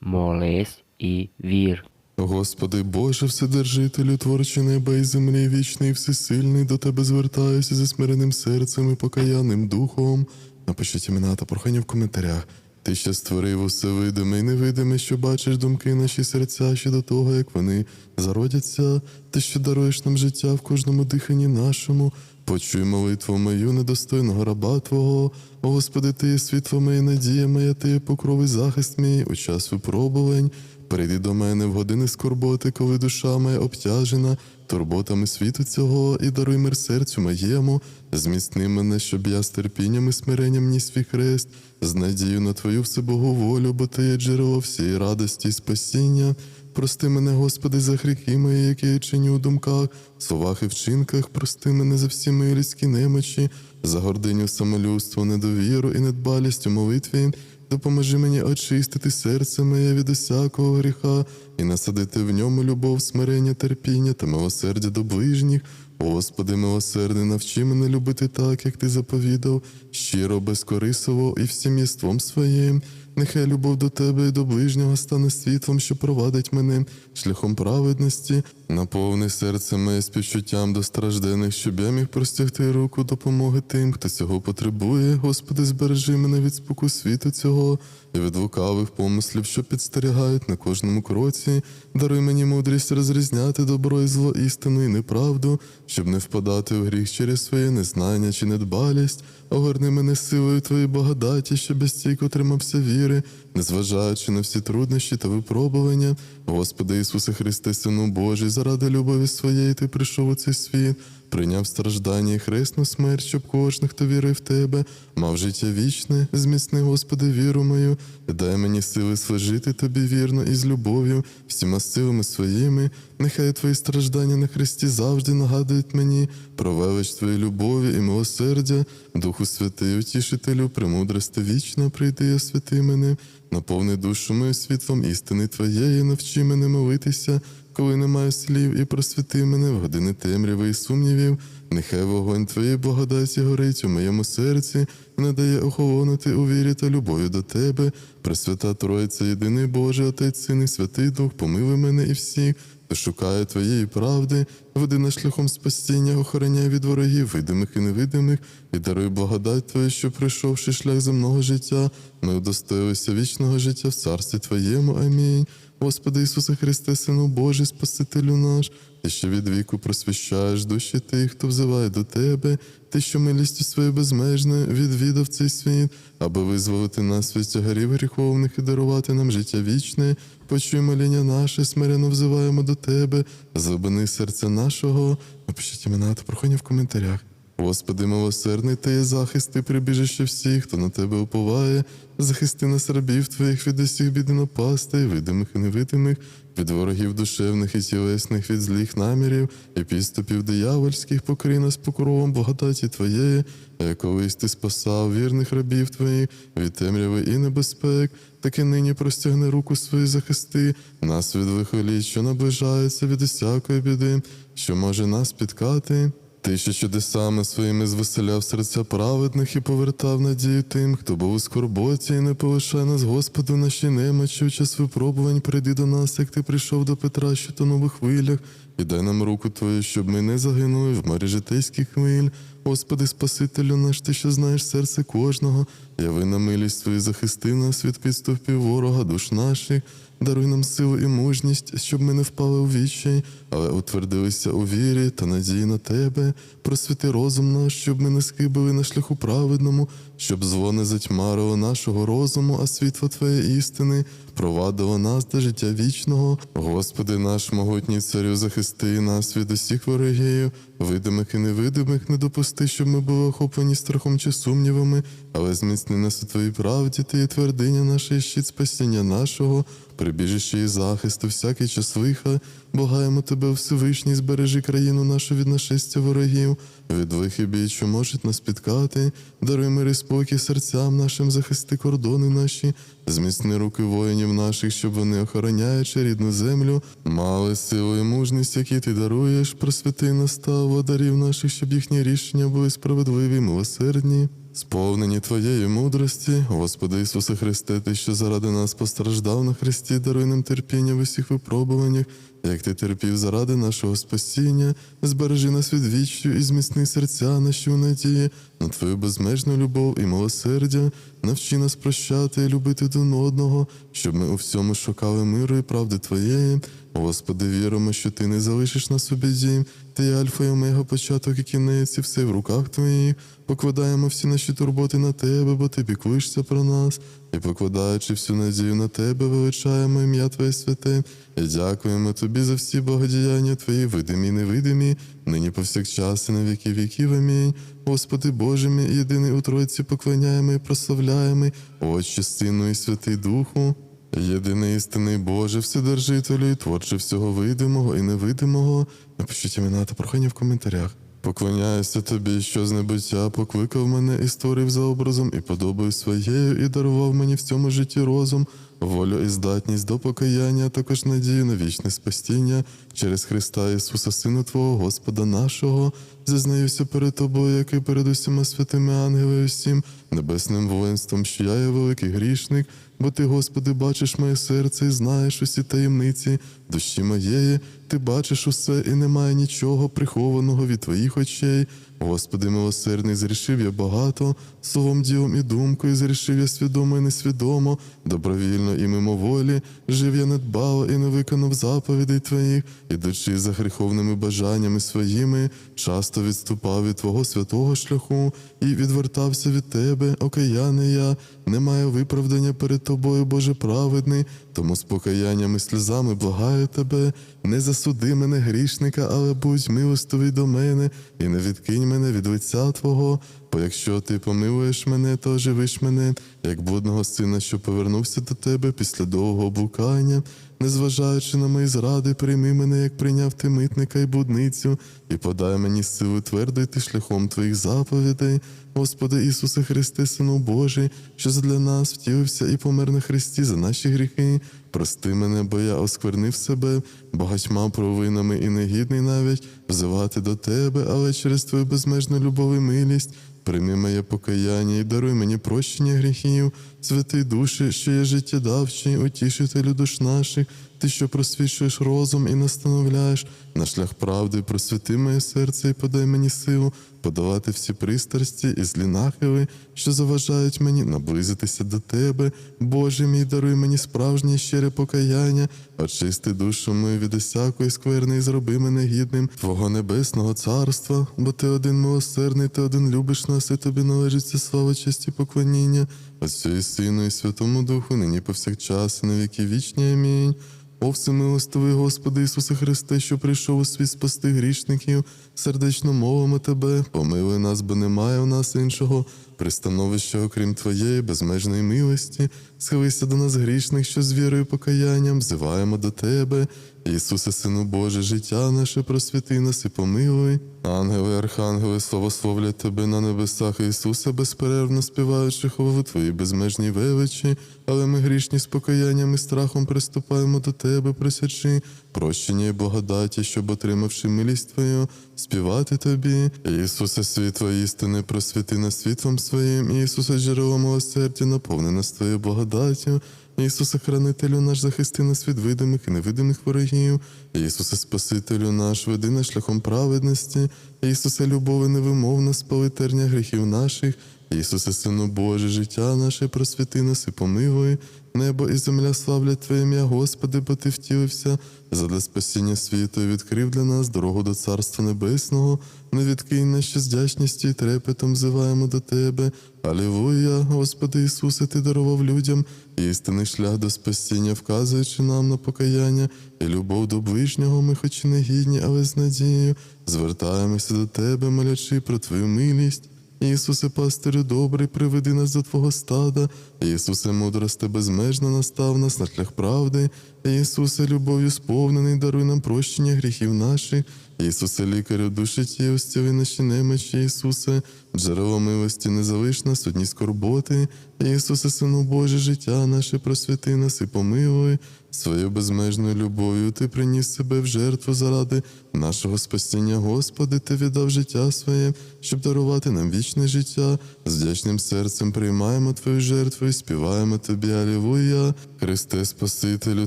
молись і вір. Господи Боже, Вседержителю, творчи неба і землі, вічний, і всесильний, до Тебе звертаюся зі смиреним серцем і покаянним духом. Напишіть імена та прохання в коментарях. Ти ще створив усе видиме і невидиме, що бачиш думки наші серця ще до того, як вони зародяться. Ти що даруєш нам життя в кожному диханні нашому. Почуй молитву мою недостойного раба Твого. О, Господи, Ти світло моє, надія моя, Ти є покров і захист мій у час випробувань. Прийди до мене в години скорботи, коли душа моя обтяжена турботами світу цього, і даруй мир серцю моєму, зміцни мене, щоб я з терпінням і смиренням ніс свій хрест, з надією на Твою всебогу волю, бо Ти є джерело всієї радості і спасіння. Прости мене, Господи, за гріхи мої, які я чиню у думках, словах і вчинках, прости мене за всі мої людські немочі, за гординю, самолюбство, недовіру і недбалість у молитві. Допоможи мені очистити серце моє від усякого гріха і насадити в ньому любов, смирення, терпіння та милосердя до ближніх. Господи, милосердний, навчи мене любити так, як ти заповідав, щиро, безкорисово і всім єством своїм. Нехай любов до тебе і до ближнього стане світлом, що провадить мене шляхом праведності, наповни серце моє співчуттям до страждених, щоб я міг простягти руку допомоги тим, хто цього потребує. Господи, збережи мене від споку світу цього і від лукавих помислів, що підстерігають на кожному кроці. Даруй мені мудрість розрізняти добро і зло, істину і неправду, щоб не впадати в гріх через своє незнання чи недбалість. Огорни мене силою Твоєї благодаті, щоб я стійко тримався віри, незважаючи на всі труднощі та випробування. Господи Ісусе Христе, Сину Божий, заради любові своєї Ти прийшов у цей світ, прийняв страждання і хресну смерть, щоб кожен, хто вірив в Тебе, мав життя вічне, зміцни, Господи, віру мою, дай мені сили служити Тобі вірно і з любов'ю, всіма силами своїми. Нехай Твої страждання на Христі завжди нагадують мені про велич Твоєї любові і милосердя, Духу Святий, утішителю, премудрости вічна, прийди і освяти мене, наповни душу мою світлом істини Твоєї, навчи мене молитися, коли немає слів, і просвіти мене в години темряви і сумнівів. Нехай вогонь Твоєї благодаті горить у моєму серці і надає охолонути у вірі та любові до Тебе. Пресвята Троїця, єдиний Боже, Отець, Син і Святий Дух, помилуй мене і всіх, хто шукає Твоєї правди, веди нас шляхом спасіння, охороняй від ворогів, видимих і невидимих, і даруй благодать Твою, що пройшовши шлях земного життя, ми удостоїлися вічного життя в царстві Твоєму. Амінь. Господи Ісусе Христе, Сину Божий, Спасителю наш, Ти, що від віку просвіщаєш душі тих, хто взиває до Тебе, Ти, що милістю своєю безмежною відвідав цей світ, аби визволити нас від тягарів гріховних і дарувати нам життя вічне. Почуй моління наше, смирено взиваємо до Тебе, злобини серця нашого. Напишіть імена та прохання в коментарях. Господи, милосердний, Ти є захист і прибіжище всіх, хто на тебе уповає, захисти нас рабів Твоїх від усіх бід і напастей, видимих і невидимих, від ворогів душевних і тілесних, від злих намірів і підступів диявольських, покрий нас покровом благодаті Твоєї, а колись ти спасав вірних рабів Твоїх від темряви і небезпек, так і нині простягни руку свою захисти, нас від вихолі, що наближається від усякої біди, що може нас спіткати. Ти, що чудесами своїми звеселяв серця праведних і повертав надію тим, хто був у скорботі, і не полишай нас, Господи, в нашій немочі, у час випробувань прийди до нас, як ти прийшов до Петра, що то нових хвилях, і дай нам руку Твою, щоб ми не загинули в морі житейських хвиль. Господи, Спасителю наш, ти, що знаєш серце кожного, яви на милість Твою, захисти нас від підступів ворога душ наших. Даруй нам силу і мужність, щоб ми не впали у відчай, але утвердилися у вірі та надії на тебе. Просвіти розум наш, щоб ми не скибили на шляху праведному, щоб зло не затьмарило нашого розуму, а світло Твоєї істини провадило нас до життя вічного. Господи наш могутній царю, захисти нас від усіх ворогів, видимих і невидимих, не допусти, щоб ми були охоплені страхом чи сумнівами, але зміцни нас у Твоїй правді, Ти є твердиня наша щит спасіння нашого, прибіжище і захист у всякий час лиха, благаємо Тебе, Всевишній, збережи країну нашу від нашестя ворогів, від лих і бій, що можуть нас спіткати, даруй мир і спокій серцям нашим, захисти кордони наші, зміцни руки воїнів наших, щоб вони, охороняючи рідну землю, мали силу і мужність, які ти даруєш, просвіти настав водарів наших, щоб їхні рішення були справедливі, милосердні. Сповнені Твоєї мудрості, Господи Ісусе Христе, Ти, що заради нас постраждав на Христі, даруй нам терпіння в усіх випробуваннях, як Ти терпів заради нашого спасіння, збережи нас від віччю і зміцни серця наші у надії на Твою безмежну любов і милосердя, навчи нас прощати і любити один одного, щоб ми у всьому шукали миру і правди Твоєї. Господи, віримо, що Ти не залишиш нас у біді, Ти є Альфа і Омега, початок і кінець, і все в руках Твоїх. Покладаємо всі наші турботи на Тебе, бо Ти піклуєшся про нас, і покладаючи всю надію на Тебе, величаємо ім'я Твоє святе, і дякуємо Тобі за всі благодіяння Твої, видимі і невидимі, нині повсякчас і на віки віків. Амінь. Господи Боже мій, єдиний у Тройці поклоняємо і прославляємо, Отче, Сину і Святий Духу. Єдиний істинний Боже, Вседержителю і творче всього видимого і невидимого. Напишіть імена та прохання в коментарях. Поклоняюся тобі, що з небуття покликав мене і створив за образом і подобою своєю, і дарував мені в цьому житті розум, волю і здатність до покаяння, а також надію на вічне спастіння через Христа Ісуса, Сина Твого, Господа нашого. Зізнаюся перед тобою, як і перед усіма святими ангелами, і всім небесним воїнством, що я є великий грішник, бо ти, Господи, бачиш моє серце і знаєш усі таємниці душі моєї, ти бачиш усе, і немає нічого прихованого від твоїх очей. Господи, милосердний, зрішив я багато, словом, ділом і думкою, зрішив я свідомо і несвідомо, добровільно і мимоволі, жив я недбало і не виконав заповідей Твоїх, ідучи за гріховними бажаннями своїми, часто відступав від Твого святого шляху і відвертався від Тебе, окаяний я, немає виправдання перед Тобою, Боже праведний, тому з покаянням і сльозами благаю Тебе, не засуди мене грішника, але будь милостивий до мене і не відкинь мене від лиця Твого. Бо якщо ти помилуєш мене, то оживиш мене, як блудного сина, що повернувся до тебе після довгого блукання, незважаючи на мої зради, прийми мене, як прийняв ти митника і будницю, і подай мені силу твердо йти шляхом твоїх заповідей. Господи Ісусе Христе, Сину Божий, що задля нас втілився і помер на Христі за наші гріхи. Прости мене, бо я осквернив себе багатьма провинами і негідний навіть взивати до Тебе, але через Твою безмежну любов і милість. Прийми моє покаяння і даруй мені прощення гріхів, святий душі, що є життєдавчий, утішителю душ наших, ти, що просвічуєш розум і настановляєш на шлях правди, просвіти моє серце і подай мені силу подолати всі пристрасті і злі нахили, що заважають мені наблизитися до тебе. Боже мій, даруй мені справжнє щире покаяння, очисти душу мою від усякої скверни і зроби мене гідним Твого небесного царства, бо ти один милосердний, ти один любиш нас, і тобі належить вся слава, честь і поклоніння, Отцю і Сину, і Святому Духу, нині повсякчас, і на віки вічні. Амінь. О всемилостивий Господи Ісусе Христе, що прийшов у світ спасти грішників, сердечно мовимо Тебе, помилуй нас, бо немає у нас іншого пристановища, окрім Твоєї безмежної милості. Схилися до нас грішних, що з вірою покаянням взиваємо до Тебе. Ісусе, Сину Боже, життя наше просвіти нас і помилуй. Ангели, архангели, славословлять Тебе на небесах, Ісусе, безперервно співаючи хвалу Твої безмежній величі, але ми грішні з покаянням і страхом приступаємо до Тебе, просячи прощення і благодаті, щоб, отримавши милість Твою, співати Тобі. Ісусе, світло істини, просвіти нас світлом Своїм, Ісусе, джерело милосердя, наповни нас Твоєю благодаттю. Ісусе, хранителю наш, захисти нас від видимих і невидимих ворогів. Ісусе, Спасителю наш, веди нас шляхом праведності. Ісусе, любові невимовна, спали терня гріхів наших. Ісусе, Сину Боже, життя наше, просвіти нас і помилуй. Небо і земля славлять Твоє ім'я, Господи, бо Ти втілився. Задля спасіння світу і відкрив для нас дорогу до Царства Небесного. Не відкинь нас, що з дячністю і трепетом взиваємо до Тебе. Алілуя, Господи Ісусе, Ти дарував людям істинний шлях до спасіння, вказуючи нам на покаяння і любов до ближнього, ми хоч і не гідні, але з надією, звертаємося до Тебе, молячи про Твою милість. Ісусе, пастирю добрий, приведи нас до Твого стада, Ісусе, мудрости безмежна настав нас на шлях правди. Ісусе, любов'ю сповнений, даруй нам прощення гріхів наших. Ісусе, лікарю душі ті, остяви наші немочі, Ісусе, джерело милості, не залиш нас скорботи. Ісусе, Сину Боже, життя наше просвіти нас і помилуй. Своєю безмежною любов'ю Ти приніс себе в жертву заради нашого спасіння, Господи, Ти віддав життя своє, щоб дарувати нам вічне життя. З вдячним серцем приймаємо Твою жертву і співаємо Тобі, Алілуя. Христе Спасителю,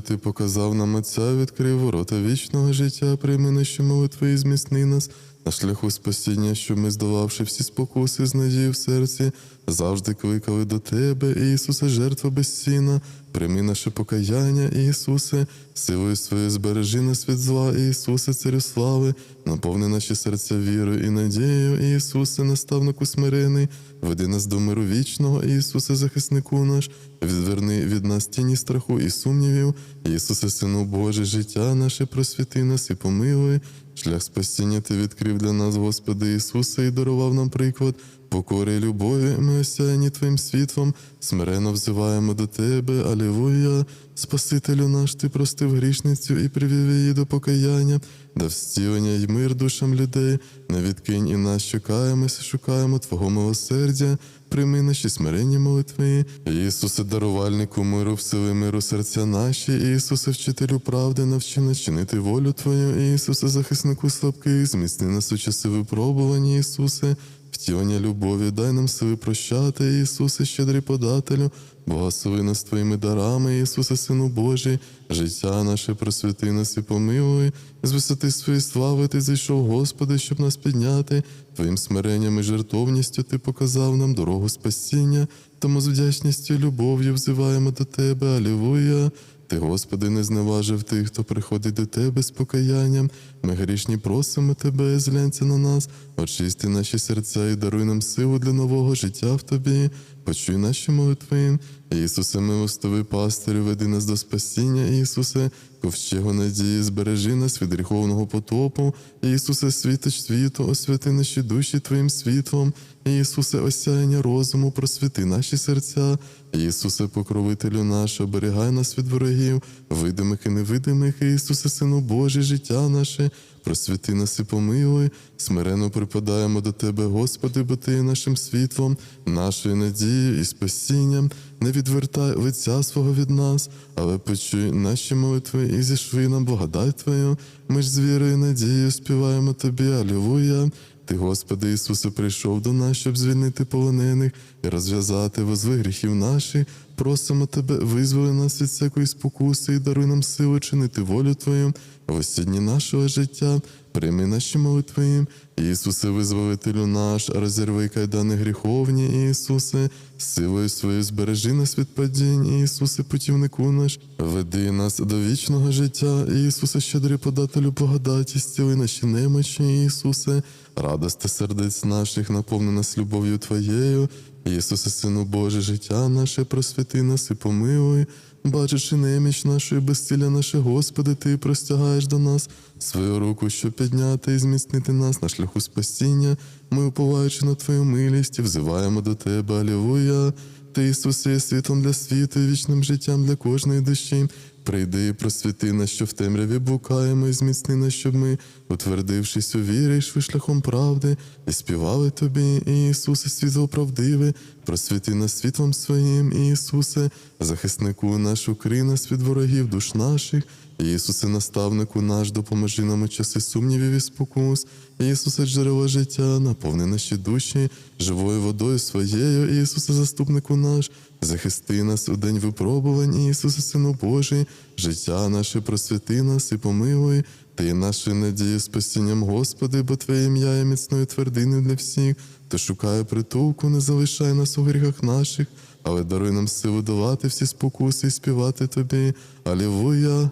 Ти показав нам Отця, відкрив ворота вічного життя, прийми наші молитви і зміцни нас. На шляху спасіння, що ми, здававши всі спокуси з надією в серці, завжди кликали до Тебе, Ісуса, жертва безцінна, прийми наше покаяння, Ісусе, силою своєю збережи нас від зла, Ісусе, Царю слави, наповни наші серця вірою і надією, Ісусе, наставнику смирений, веди нас до миру вічного, Ісусе, захиснику наш, відверни від нас тіні страху і сумнівів, Ісусе, Сину Боже, життя наше просвіти нас і помилуй. Шлях спасіння ти відкрив для нас, Господи Ісусе, і дарував нам приклад. Покори любові, ми осяяні Твоїм світлом, смиренно взиваємо до Тебе, Алілуя. Спасителю наш, Ти простив грішницю і привів її до покаяння, дав зцілення й мир душам людей. Не відкинь і нас чекаємося, шукаємо Твого милосердя. Прийми наші смиренні молитви. Ісусе, дарувальнику миру, всили миру серця наші, Ісусе, вчителю правди, навчи нас чинити волю Твою, Ісусе, захиснику слабких, зміцни нас у часи випробування, Ісусе, втілення любові, дай нам сили прощати, Ісусе, щедрий подателю, благослови нас Твоїми дарами, Ісусе, Сину Божий, життя наше просвіти нас і помилуй, з висоти своєї слави Ти зайшов, Господи, щоб нас підняти. Твоїм смиренням і жертовністю Ти показав нам дорогу спасіння, тому з вдячністю і любов'ю взиваємо до Тебе, Алілуя. Ти, Господи, не зневажив тих, хто приходить до Тебе з покаянням. Ми грішні просимо Тебе, зглянься на нас, очисти наші серця і даруй нам силу для нового життя в Тобі. Почуй наші молитви. Ісусе, милостивий пастирю, веди нас до спасіння, Ісусе, ковчегу надії, збережи нас від гріховного потопу. Ісусе, світоч світу, освяти наші душі Твоїм світлом. Ісусе, осяяння розуму, просвіти наші серця. Ісусе, покровителю наш, оберігай нас від ворогів, видимих і невидимих, Ісусе, Сину Божий, життя наше, просвіти нас і помилуй, смиренно припадаємо до Тебе, Господи, бо Ти є нашим світлом, нашою надією і спасінням. Не відвертай лиця свого від нас, але почуй наші молитви і зішви нам благодать Твою. Ми ж з вірою і надією співаємо Тобі, Алілуя. Ти, Господи Ісусе, прийшов до нас, щоб звільнити полонених і розв'язати возви гріхів наших. Просимо Тебе, визволи нас від всякої спокуси і даруй нам силу чинити волю Твою в усі нашого життя. Прийми наші молитви. Ісусе, визволителю наш, розірви кайдани гріховні, Ісусе, силою своєю збережи нас від падінь, Ісусе, путівнику наш, веди нас до вічного життя, Ісусе, щедрий подателю благодаті, зціли наші немочі, Ісусе, радости сердець наших, наповни нас любов'ю Твоєю. Ісусе, Сину Боже, життя наше, просвіти нас і помилуй. Бачиш і неміч нашої і безціля наше, Господи, Ти простягаєш до нас свою руку, щоб підняти і зміцнити нас на шляху спасіння. Ми, уповаючи на Твою милість, і взиваємо до Тебе, Алілуя. Ти, Ісусе, є світлом для світу і вічним життям для кожної душі. Прийди і просвіти нас, що в темряві блукаємо, і зміцни нас, щоб ми, утвердившись у вірі, йшли шляхом правди, і співали Тобі, Ісусе, світло правдиве, просвіти нас світлом своїм, Ісусе, захиснику наш, укрий нас від ворогів душ наших. Ісусе, наставнику наш, допоможи нам у часи сумнівів і спокус. Ісусе, джерело життя, наповни наші душі живою водою своєю, Ісусе, заступнику наш, захисти нас у день випробувань, Ісусе, Сину Божий, життя наше просвіти нас і помилуй. Ти нашою надією спасінням, Господи, бо Твоє ім'я є міцною твердиною для всіх. Ти шукає притулку, не залишай нас у гріхах наших, але даруй нам силу долати всі спокуси і співати Тобі. Алілуя!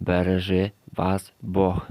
Бережи вас Бог.